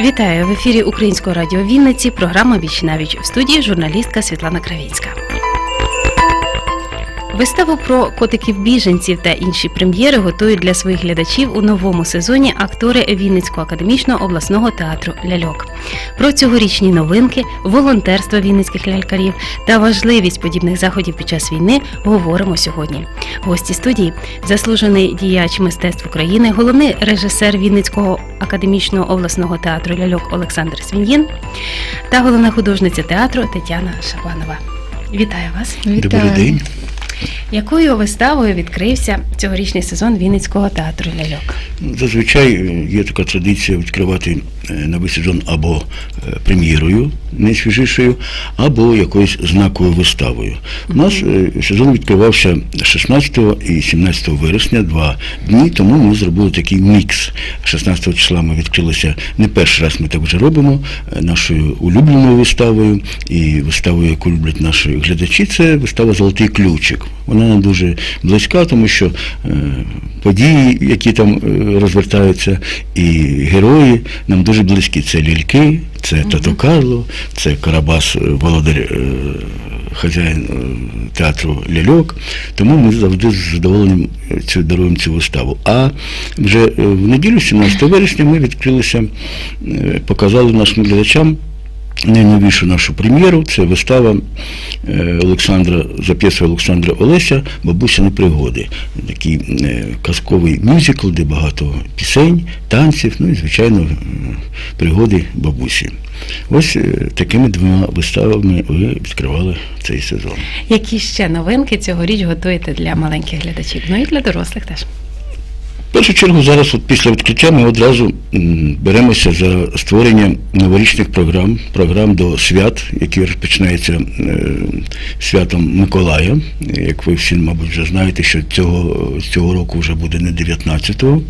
Вітаю в ефірі Українського радіо Вінниці. Програма Віч навіч в студії журналістка Світлана Кравіцька. Виставу про котиків біженців та інші прем'єри готують для своїх глядачів у новому сезоні актори Вінницького академічного обласного театру Ляльок. Про цьогорічні новинки, волонтерство вінницьких лялькарів та важливість подібних заходів під час війни говоримо сьогодні. Гості студії заслужений діяч мистецтв України, головний режисер Вінницького академічного обласного театру Ляльок Олександр Свін'їн та головна художниця театру Тетяна Шабанова. Вітаю вас! Добрий день. Якою виставою відкрився цьогорічний сезон Вінницького театру Ляльок? Зазвичай е, є така традиція відкривати новий сезон або е, прем'єрою найсвіжішою, або якоюсь знаковою виставою. У нас е, сезон відкривався 16 і 17 вересня, два дні, тому ми зробили такий мікс. 16 числа ми відкрилися не перший раз ми так вже робимо, е, нашою улюбленою виставою і виставою, яку люблять наші глядачі, це вистава Золотий ключик. Вона нам дуже близька, тому що е, події, які там е, розвертаються, і герої нам дуже близькі. Це лільки, це Тато Карло, це Карабас, е, володар е, хазяїн е, театру Ляльок. Тому ми завжди з задоволенням цю даруємо цю виставу. А вже в неділю, 17 вересня, ми відкрилися, показали нашим глядачам. Найновішу нашу прем'єру це вистава е, Олександра за п'єсою Олександра Олеся Бабусяні пригоди. Такий е, казковий мюзикл, де багато пісень, танців, ну і звичайно е, пригоди бабусі. Ось такими двома виставами ви відкривали цей сезон. Які ще новинки цьогоріч готуєте для маленьких глядачів? Ну і для дорослих теж. В першу чергу зараз, от після відкриття, ми одразу беремося за створення новорічних програм, програм до свят, які розпочинаються е, святом Миколая. Як ви всі, мабуть, вже знаєте, що цього, цього року вже буде не 19-го.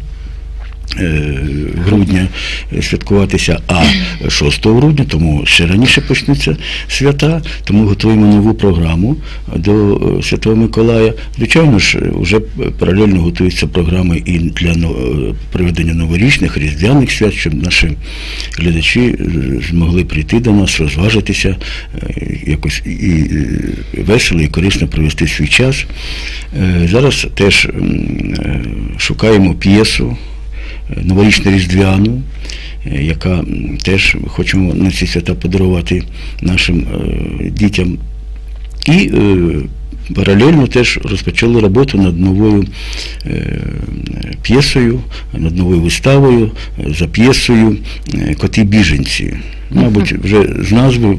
Е, Грудня святкуватися, а 6 грудня, тому ще раніше почнуться свята, тому готуємо нову програму до е, Святого Миколая. Звичайно ж, вже паралельно готуються програми і для е, проведення новорічних, різдвяних свят, щоб наші глядачі змогли прийти до нас, розважитися, якось і весело і корисно провести свій час. Зараз теж шукаємо п'єсу новорічну різдвяну, е, яка теж хочемо на ці свята подарувати нашим е, дітям. І е, паралельно теж розпочали роботу над новою е, п'єсою, над новою виставою, е, за п'єсою е, Коти біженці. Мабуть, вже з назви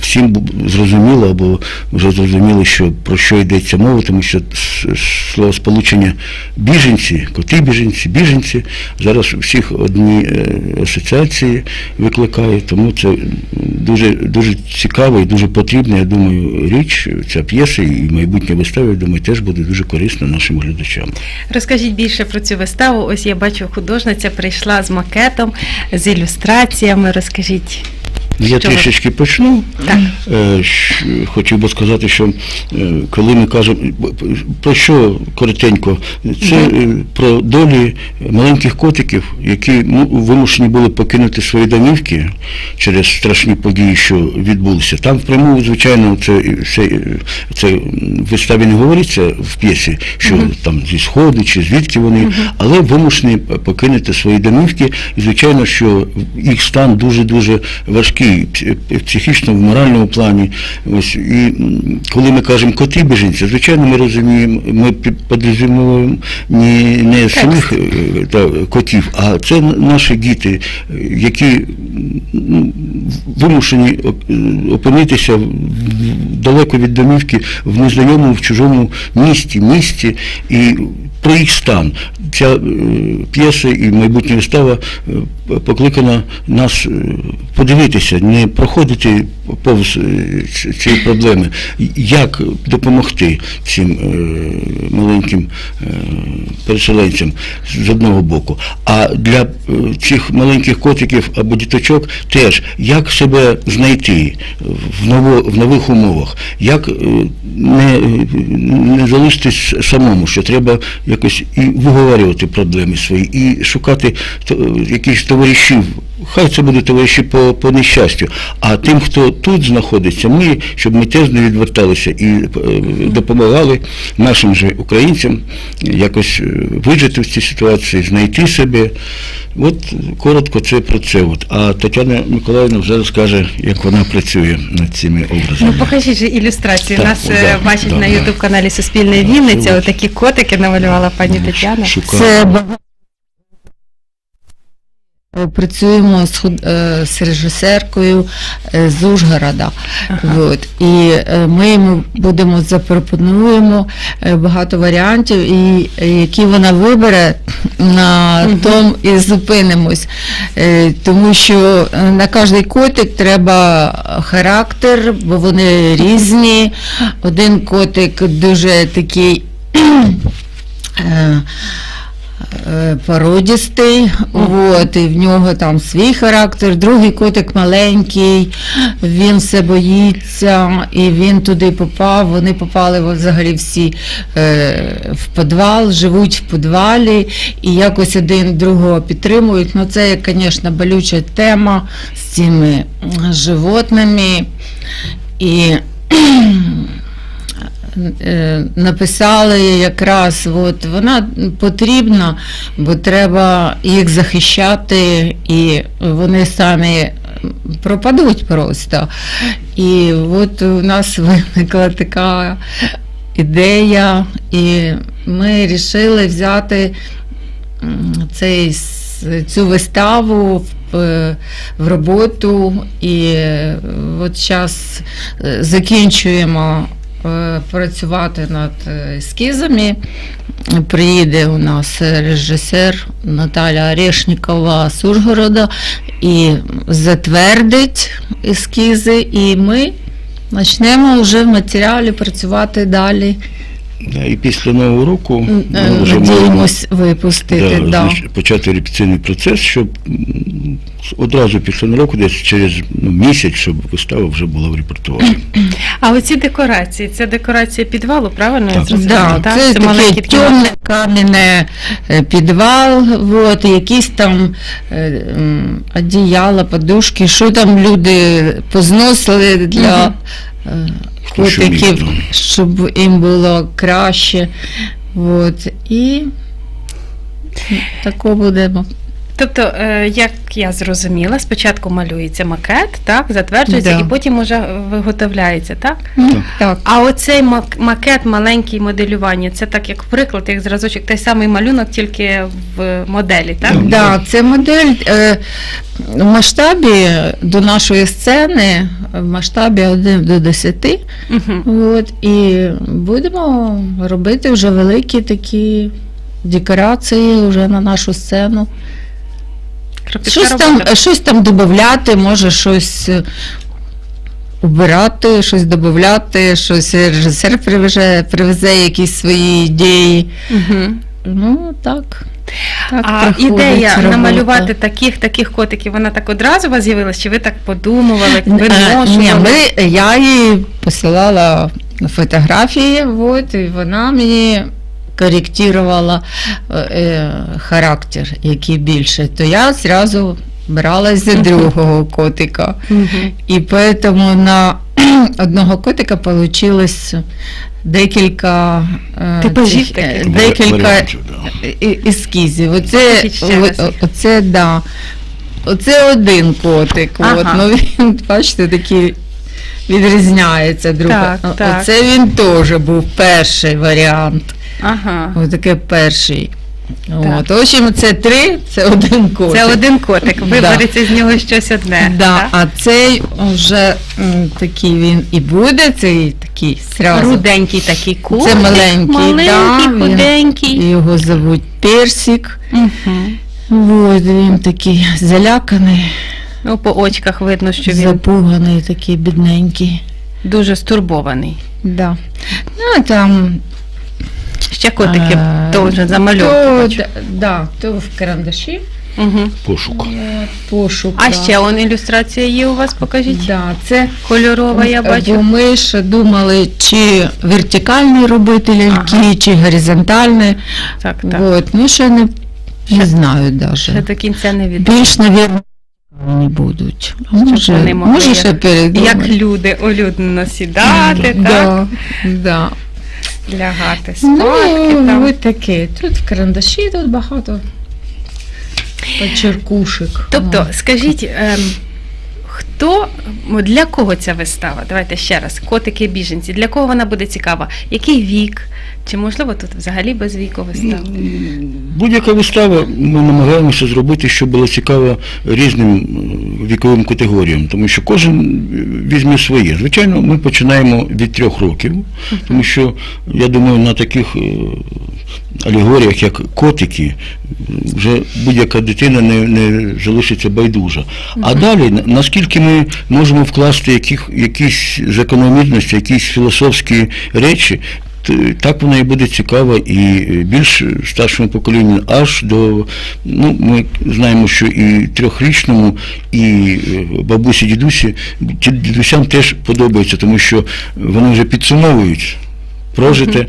всім зрозуміло або вже зрозуміли, що про що йдеться мова, тому що слово сполучення біженці, коти біженці, біженці зараз всіх одні е, асоціації викликає, тому це дуже, дуже цікава і дуже потрібна, я думаю, річ, ця п'єса і майбутня вистава, я думаю, теж буде дуже корисна нашим глядачам. Розкажіть більше про цю виставу. Ось я бачу, художниця прийшла з макетом, з ілюстраціями. Розкажіть. Я ви- трішечки почну. Так. Е, Хотів би сказати, що е, коли ми кажемо про що коротенько, це е, про долі маленьких котиків, які ну, вимушені були покинути свої домівки через страшні події, що відбулися. Там впряму, звичайно, це, це, це в виставі не говориться в п'єсі, що там зі сходу чи звідки вони, але вимушені покинути свої домівки. І звичайно, що їх стан дуже-дуже важкий в психічному, в моральному плані. Ось і коли ми кажемо коти біженці, звичайно, ми розуміємо, ми підрозуміємо не, не самих е, та, котів, а це наші діти, е, які ну, вимушені е, опинитися далеко від домівки в незнайомому, в чужому місті, місті і про їх стан. Ця е, п'єса і майбутня вистава е, покликана нас е, подивитися, не проходити повз цієї проблеми, як допомогти цим маленьким переселенцям з одного боку. А для цих маленьких котиків або діточок теж як себе знайти в, ново, в нових умовах, як не, не залишитись самому, що треба якось і виговорювати проблеми свої, і шукати якихось товаришів Хай це будуть товариші по, по нещастю. А тим, хто тут знаходиться, ми, щоб ми теж не відверталися і е, допомагали нашим же українцям якось е, вижити в цій ситуації, знайти себе. От коротко це про це. От. А Тетяна Миколаївна вже розкаже, як вона працює над цими образами. Ну, покажіть же ілюстрації. Так, Нас е, да, бачать да, на. Ютуб каналі Суспільне Вінниця. Отакі котики намалювала пані Тетяна. Шукаю. Це Працюємо з, е, з режисеркою е, з Ужгорода. Ага. От. І е, ми йому будемо запропонуємо е, багато варіантів, і е, які вона вибере, на Мгм. тому і зупинимось. Е, Тому що е, на кожний котик треба характер, бо вони різні. Один котик дуже такий. е, Породістий, от, і в нього там свій характер, другий котик маленький, він все боїться, і він туди попав. Вони попали взагалі всі е, в підвал, живуть в підвалі і якось один другого підтримують. Ну, це, звісно, болюча тема з цими животними. І написали якраз, от вона потрібна, бо треба їх захищати, і вони самі пропадуть просто. І от у нас виникла така ідея, і ми вирішили взяти цей, цю виставу в, е, роботу. І е, от зараз закінчуємо е, працювати над е, ескізами. Приїде у нас режисер Наталя Орешникова з Ужгорода і затвердить ескізи, і ми почнемо вже в матеріалі працювати далі. Да, і після Нового року Е, ми вже маємо випустити. да, Да, значить, почати репетиційний процес, щоб одразу після Нового року, десь через ну, місяць, щоб вистава вже була в репертуарі. А оці декорації, це декорація підвалу, правильно Так. зрозуміла? Да, так? це, таке маленькі такі темне кам'яне е, підвал, от, якісь там е, одіяла, подушки, що там люди позносили для міг, котиків, щоб їм було краще. От, і тако будемо. Тобто, е, як я зрозуміла, спочатку малюється макет, так, затверджується, Да. і потім уже виготовляється, так? Ну, Так. А оцей мак- макет, маленький моделювання, це так як приклад, як зразочок, той самий малюнок, тільки в моделі, так? Так. Да, це модель е, в масштабі до нашої сцени, в масштабі 1 до 10. Угу. От, і будемо робити вже великі такі декорації вже на нашу сцену. Щось там, щось там додати, може щось е, убирати, щось додати, щось режисер привезе, привезе якісь свої ідеї. Угу. Ну, так. так А ідея робота. намалювати таких таких котиків, вона так одразу у вас з'явилась, чи ви так подумували, Е, Ні, виношували? ми, я їй посилала фотографії, от, і вона мені коректувала е, е, характер, який більше. То я зразу бралась за другого котика. І тому на одного котика вийшло декілька, е, Типажів цих, таких. декілька Варіантів, да. і- ескізів. Оце, о- оце, да. Оце один котик. Ага. От, ну він, бачите, такий відрізняється друг. Так, так. Оце він теж був перший варіант. Ага. Ось таке перший. Так. От. В общем, це три, це один котик. Це один котик, вибереться з нього щось одне. Да, так? а цей вже м, такий він і буде, цей такий зразу. Руденький такий котик. Це маленький, маленький, да, він- Його зовуть Персик. Мгм. От він такий заляканий, Ну, по очках видно, що він запуганий, такий бідненький. дуже стурбований. Да. Ну, там, Ще котики е, теж. То, бачу. да, да, то в карандаші Мгм. Пошук. от, пошук. А да. ще он ілюстрація є у вас, покажіть. Да, це Кольорова, я Бо бачу. ми ще думали, чи вертикальні робити ляльки, Ага. чи горизонтальні. Так, так. От, ну ще не, Ще- не знаю Ще навіть. до кінця не відомо. Більш, мабуть, Вони будуть. Може, вони могли може як- ще передумати. Як люди улюдно сідати, так, Да, да. Лягати спадки. Ну, там. ось таке. Тут карандаші, тут багато. черкушек. Тобто, скажіть, ем, хто для кого ця вистава? Давайте ще раз. Котики біженці. Для кого вона буде цікава? Який вік? Чи можливо тут взагалі без віку? Будь-яка вистава ми намагаємося зробити, щоб було цікаво різним е, віковим категоріям, тому що кожен візьме своє. Звичайно, ми починаємо від трьох років, тому що я думаю, на таких е, алегоріях, як котики, вже будь-яка дитина не, не залишиться байдужа. А далі, наскільки ми можемо вкласти яких, якісь закономірності, якісь філософські речі, так вона і буде цікава і е, більш старшому поколінню, аж до, ну, ми знаємо, що і трьохрічному, і е, бабусі, дідусі, дідусям теж подобається, тому що вони вже підсумовують прожите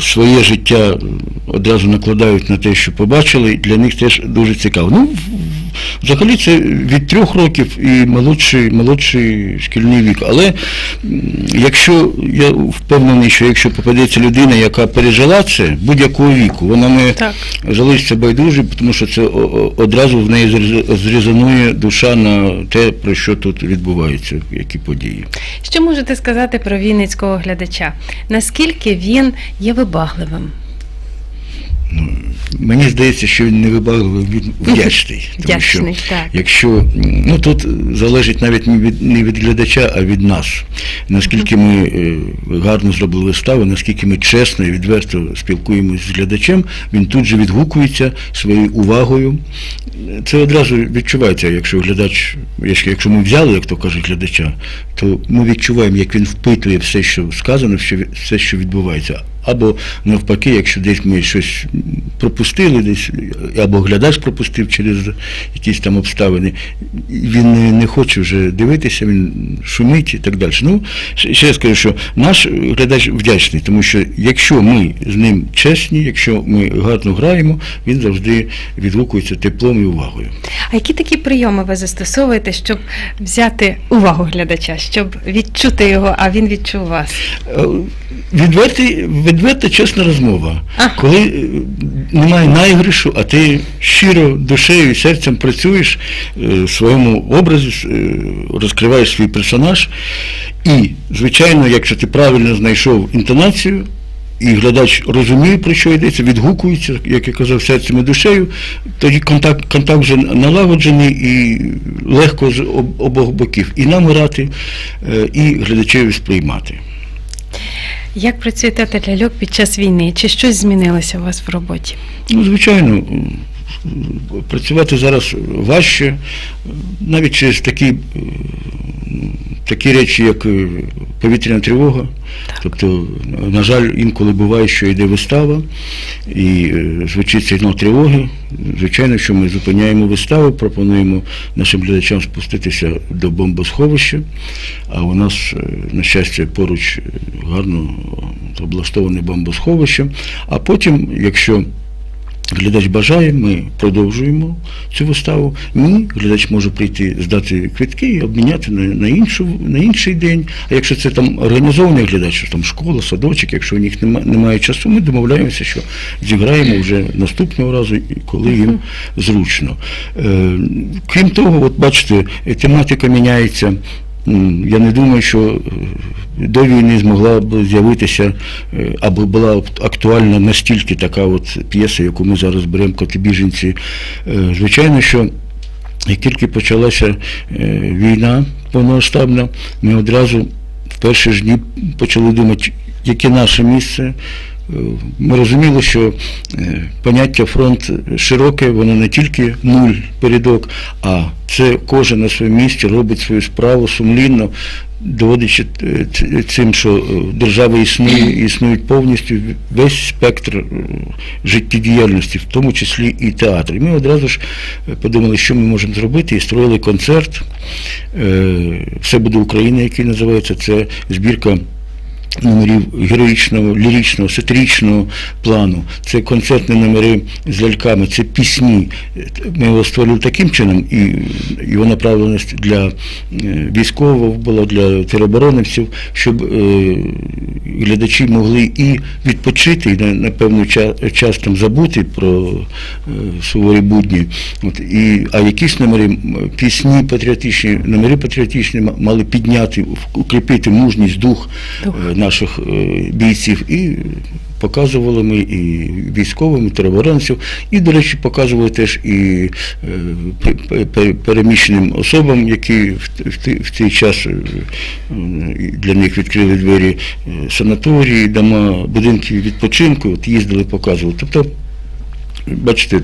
своє життя одразу накладають на те, що побачили, і для них теж дуже цікаво. Ну, взагалі це від трьох років і молодший, молодший шкільний вік. Але якщо я впевнений, що якщо попадеться людина, яка пережила це будь-якого віку, вона не Так. залишиться байдужою, тому що це одразу в неї зрез- зрезонує душа на те, про що тут відбувається, які події. Що можете сказати про вінницького глядача? Наскільки він є вибагливим? Мені здається, що він не вибагливий, він вдячний. Тому що так. якщо ну тут залежить навіть не від не від глядача, а від нас. Наскільки ми е, гарно зробили виставу, наскільки ми чесно і відверто спілкуємося з глядачем, він тут же відгукується своєю увагою. Це одразу відчувається, якщо глядач, якщо ми взяли, як то кажуть, глядача, то ми відчуваємо, як він впитує все, що сказано, все, що відбувається. Або навпаки, якщо десь ми щось пропустили, десь або глядач пропустив через якісь там обставини, він не, не хоче вже дивитися, він шумить і так далі. Ну, ще я скажу, що наш глядач вдячний, тому що якщо ми з ним чесні, якщо ми гарно граємо, він завжди відгукується теплом і увагою. А які такі прийоми ви застосовуєте, щоб взяти увагу глядача, щоб відчути його, а він відчув вас? Е, відверта чесна розмова. Ага. Коли е, немає найгришу, а ти щиро душею і серцем працюєш е, в своєму образі, е, розкриваєш свій персонаж. І, звичайно, якщо ти правильно знайшов інтонацію, і глядач розуміє, про що йдеться, відгукується, як я казав, серцем і душею, тоді контакт, контакт вже налагоджений і легко з обох боків. І нам грати, і глядачеві сприймати. Як працює тата-ляльок під час війни? Чи щось змінилося у вас в роботі? Ну, звичайно, працювати зараз важче, навіть через такі, такі речі, як е, повітряна тривога. Тобто, на жаль, інколи буває, що йде вистава і е, звучить сигнал тривоги. Звичайно, що ми зупиняємо виставу, пропонуємо нашим глядачам спуститися до бомбосховища, а у нас, е, на щастя, поруч гарно облаштоване бомбосховище. А потім, якщо Глядач бажає, ми продовжуємо цю виставу. Ні, глядач може прийти, здати квитки і обміняти на, на, іншу, на інший день. А якщо це там організований глядач, там школа, садочок, якщо у них немає, немає часу, ми домовляємося, що зіграємо вже наступного разу, коли їм зручно. Е, крім того, от бачите, тематика міняється. Я не думаю, що е, до війни змогла б з'явитися е, або була актуальна настільки така от п'єса, яку ми зараз беремо коти біженці. Е, Звичайно, що як тільки почалася війна повномасштабна, ми одразу в перші ж дні почали думати, яке наше місце. Ми розуміли, що е, поняття фронт широке, воно не тільки нуль передок, а це кожен на своєму місці робить свою справу сумлінно, доводячи е, цим, що е, держава існує, існують повністю весь спектр життєдіяльності, в тому числі і театр. І ми одразу ж подумали, що ми можемо зробити, і створили концерт. Все буде Україна, який називається. Це збірка номерів героїчного, ліричного, сатиричного плану, це концертні номери з ляльками, це пісні. Ми його створили таким чином, і його направленість для е, військових була, для тероборонівців, щоб е, глядачі могли і відпочити, і на, на певний ча- час там забути про е, суворі будні. От, і, а якісь номери, пісні патріотичні, номери патріотичні мали підняти, укріпити мужність, дух Дух. Наших е, бійців. І показували ми і військовим, і тероборонців, і, до речі, показували теж і е, пе- пе- переміщеним особам, які в, цей час е, для них відкрили двері санаторії, дома, будинки відпочинку, от їздили, показували. Тобто Бачите,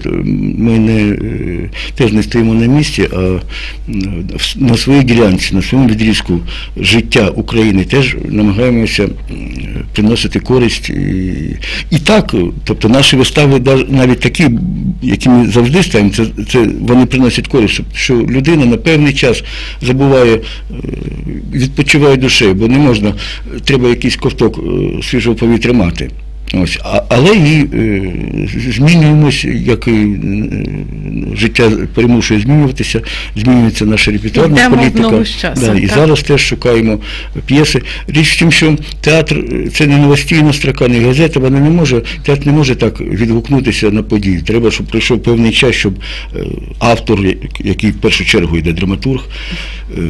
ми не, е, теж не стоїмо на місці, а на своїй ділянці, на своєму відрізку життя України теж намагаємося приносити користь. І, і так, тобто наші вистави навіть такі, які ми завжди ставимо, це, це вони приносять користь, що- людина на певний час забуває, е, відпочиває душею, бо не можна, треба якийсь ковток е, свіжого повітря мати. Ось, а, але і е, змінюємось, як і е, життя примушує змінюватися, змінюється наша репертуарна Йдемо політика. часом, да, і так. зараз теж шукаємо п'єси. Річ в тім, що театр це не новостійна строка, не газета, вона не може, театр не може так відгукнутися на події. Треба, щоб пройшов певний час, щоб е, автор, який в першу чергу йде драматург, е,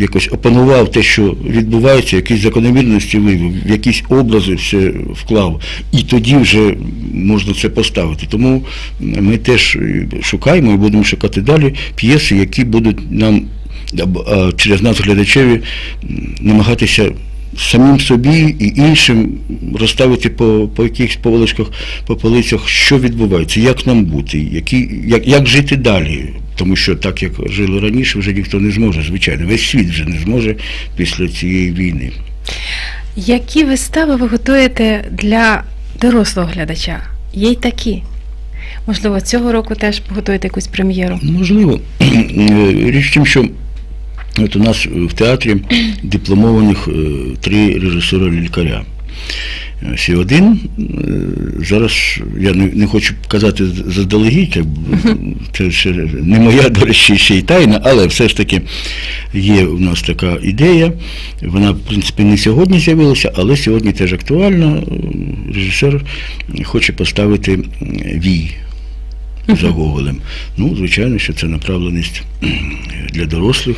якось опанував те, що відбувається, якісь закономірності вивів, в якісь образи все вклав, і тоді вже можна це поставити. Тому ми теж е, шукаємо і будемо шукати далі п'єси, які будуть нам через нас глядачеві намагатися самим собі і іншим розставити по, по якихось повеличках, по полицях, що відбувається, як нам бути, які, як, як жити далі. Тому що так, як жили раніше, вже ніхто не зможе, звичайно. Весь світ вже не зможе після цієї війни. Які вистави ви готуєте для дорослого глядача? Є й такі. Можливо, цього року теж готуєте якусь прем'єру. Можливо. Річ в тім, що от у нас в театрі дипломованих е, три режисера-лікаря. Ось і один е, зараз я не, не хочу казати заздалегідь, це ще не моя, до речі, ще й тайна, але все ж таки є у нас така ідея. Вона, в принципі, не сьогодні з'явилася, але сьогодні теж актуальна. Режисер хоче поставити вій за Гоголем. Ну, звичайно, що це направленість для дорослих.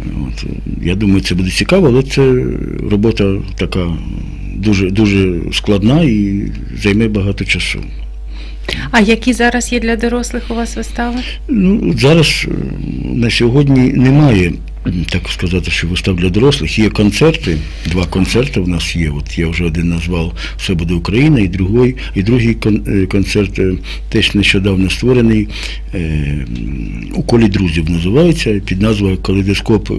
От, я думаю, це буде цікаво, але це робота така дуже, дуже складна і займе багато часу. А які зараз є для дорослих у вас вистави? Ну, зараз е, на сьогодні немає, так сказати, що вистав для дорослих. Є концерти, два концерти в нас є. От я вже один назвав Все буде Україна, і другий, і другий е, концерт е, теж нещодавно створений е, у колі друзів називається під назвою Калейдоскоп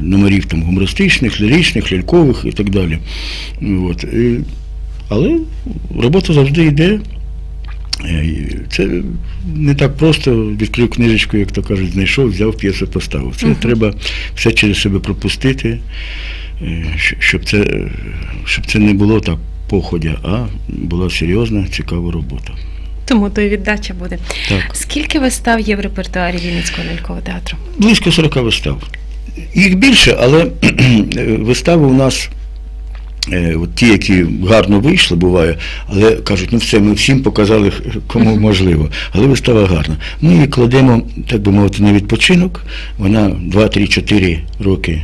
номерів там гумористичних, ліричних, лялькових і так далі. От. Але робота завжди йде. Е, Це не так просто відкрив книжечку, як то кажуть, знайшов, взяв п'єсу, поставив. Це Мгм. треба все через себе пропустити, е, щоб це, щоб це не було так походя, а була серйозна, цікава робота. Тому то і віддача буде. Так. Скільки вистав є в репертуарі Вінницького лялькового театру? Близько 40 вистав. Їх більше, але вистави у нас. Е, От ті, які гарно вийшли, буває, але кажуть, ну все, ми всім показали, кому можливо. Але вистава гарна. Ми її кладемо, так би мовити, на відпочинок. Вона 2-3-4 роки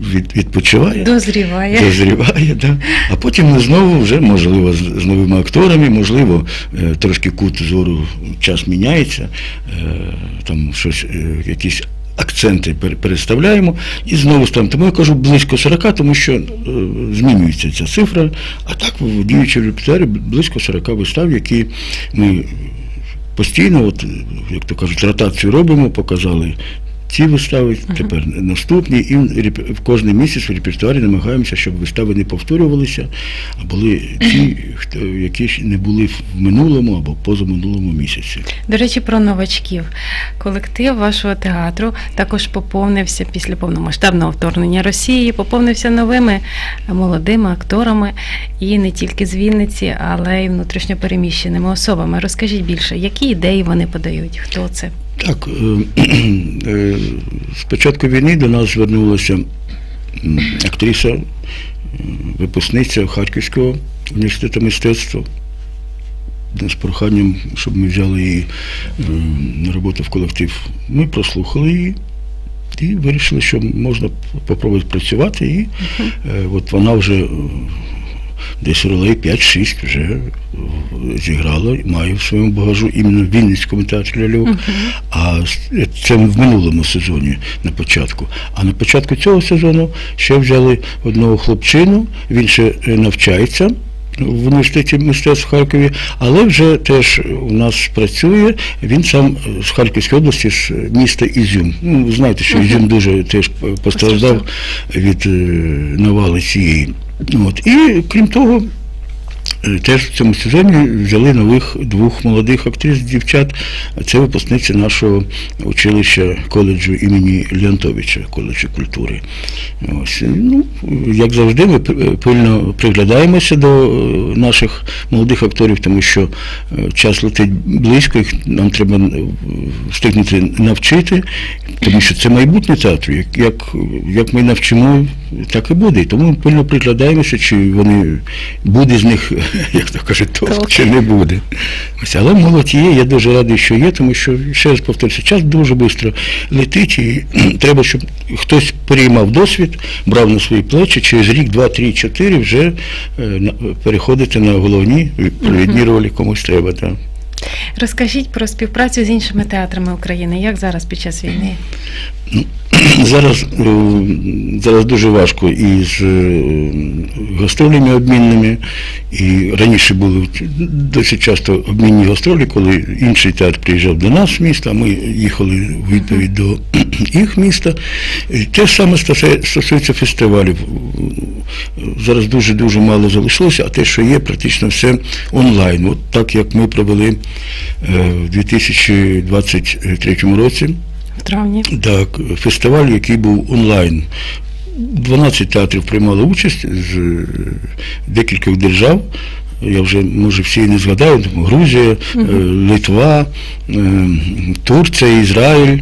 від, відпочиває. Дозріває. Дозріває, да. а потім ми знову вже, можливо, з, з новими акторами, можливо, е, трошки кут зору час міняється, е, там щось, якісь акценти переставляємо і знову ставимо. Тому я кажу близько 40, тому що е, змінюється ця цифра, а так в діючому репертуарі близько 40 вистав, які ми постійно, от, як то кажуть, ротацію робимо, показали ці вистави, тепер наступні, і в кожний місяць в репертуарі намагаємося, щоб вистави не повторювалися, а були ті, хто, які не були в минулому або позаминулому місяці. До речі, про новачків. Колектив вашого театру також поповнився після повномасштабного вторгнення Росії, поповнився новими молодими акторами і не тільки з Вінниці, але й внутрішньопереміщеними особами. Розкажіть більше, які ідеї вони подають? Хто це? Так, е, е, з початку війни до нас звернулася актриса, е, випускниця Харківського університету мистецтва з проханням, щоб ми взяли її на роботу в колектив. Ми прослухали її. І вирішили, що можна попробувати працювати, і от вона вже десь ролей 5-6 вже зіграла, має в своєму багажу іменно в Вінницькому театрі Ляльок. А це в минулому сезоні на початку. А на початку цього сезону ще взяли одного хлопчину, він ще е, навчається. В університеті мистецтв в Харкові, але вже теж у нас працює. Він сам з Харківської області, з міста Ізюм. Ну, ви знаєте, що Ізюм дуже теж постраждав від е, навали цієї. От. І крім того, Теж в цьому сезоні взяли нових двох молодих актрис, дівчат. Це випускниці нашого училища коледжу імені Леонтовича, коледжу культури. Ось. Ну, як завжди, ми п- пильно приглядаємося до е, наших молодих акторів, тому що е, час летить близько, їх нам треба е, встигнути навчити, тому що це майбутнє театру. Як, як, як ми навчимо, так і буде. І тому ми пильно приглядаємося, чи вони буде з них, як то кажуть, толк, чи не буде. Ось, але молодь є, я дуже радий, що є, тому що, ще раз повторюся, час дуже швидко летить, і треба, щоб хтось переймав досвід, брав на свої плечі, через рік, два, три, чотири вже е, переходити на головні провідні ролі комусь треба. Да. Розкажіть про співпрацю з іншими театрами України. Як зараз під час війни? Зараз, е, зараз дуже важко і з е, гастролями обмінними, і раніше були досить часто обмінні гастролі, коли інший театр приїжджав до нас в місто, а ми їхали в відповідь до їх міста. І те ж саме стосується фестивалів. Зараз дуже-дуже мало залишилося, а те, що є, практично все онлайн. От так як ми провели е, в 2023 році. Травні? Так, фестиваль, який був онлайн. 12 театрів приймали участь з е, декількох держав. Я вже може всі не згадаю, там Грузія, е, Литва, е, Турція, Ізраїль.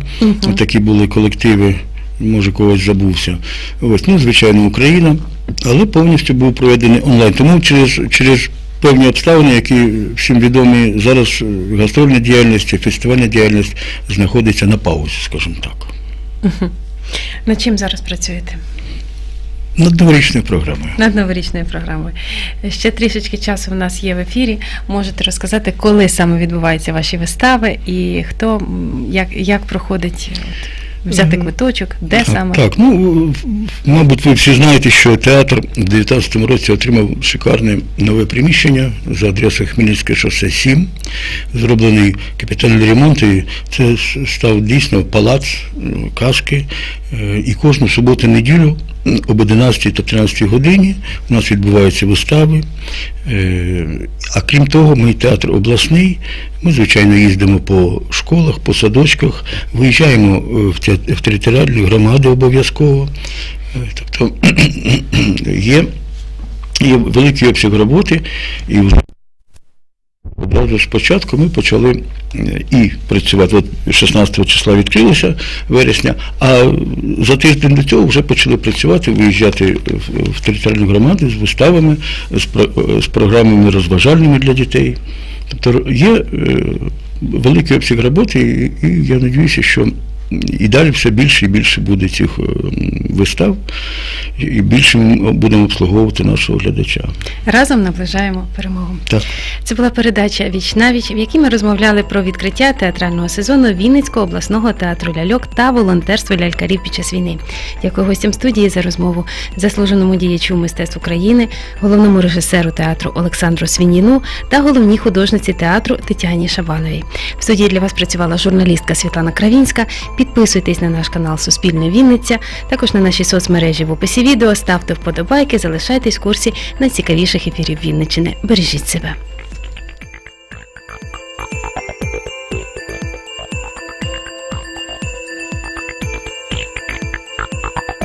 Такі були колективи, може когось забувся. Ось, ну, звичайно, Україна, але повністю був проведений онлайн. Тому через, через певні обставини, які всім відомі, зараз е, гастрольна діяльність, фестивальна діяльність знаходиться на паузі, скажімо так. Над чим зараз працюєте? Над новорічною програмою. Над новорічною програмою. Ще трішечки часу в нас є в ефірі. Можете розказати, коли саме відбуваються ваші вистави і хто як, як проходить от, взяти квиточок, де саме? Так, ну, мабуть, ви всі знаєте, що театр у 2019 році отримав шикарне нове приміщення за адресою Хмельницьке шосе 7. Зроблений капітальний ремонт, і це став дійсно палац е, казки. Е, І кожну суботу-неділю об 11 та 13 годині у нас відбуваються вистави. Е, А крім того, ми театр обласний. Ми, звичайно, їздимо по школах, по садочках, виїжджаємо е, в те- територіальні громади обов'язково. Е, Тобто є, є великий обсяг роботи, і Одразу спочатку ми почали е, і працювати. От 16 числа відкрилося вересня, а за тиждень до цього вже почали працювати, виїжджати в, територіальні громади з виставами, з, про- з програмами розважальними для дітей. Тобто є е, великий обсяг роботи, і, я сподіваюся, що і далі все більше і більше буде цих е, м, вистав, і- більше будемо обслуговувати нашого глядача. Разом наближаємо перемогу. Так. Це була передача Віч на віч, в якій ми розмовляли про відкриття театрального сезону Вінницького обласного театру ляльок та волонтерство лялькарів під час війни. Дякую гостям студії за розмову, заслуженому діячу мистецтв України, головному режисеру театру Олександру Свініну та головній художниці театру Тетяні Шабановій. В студії для вас працювала журналістка Світлана Кравінська. Підписуйтесь на наш канал Суспільне Вінниця, також на наші соцмережі в описі відео, ставте вподобайки, залишайтесь в курсі найцікавіших ефірів Вінничини. Бережіть себе.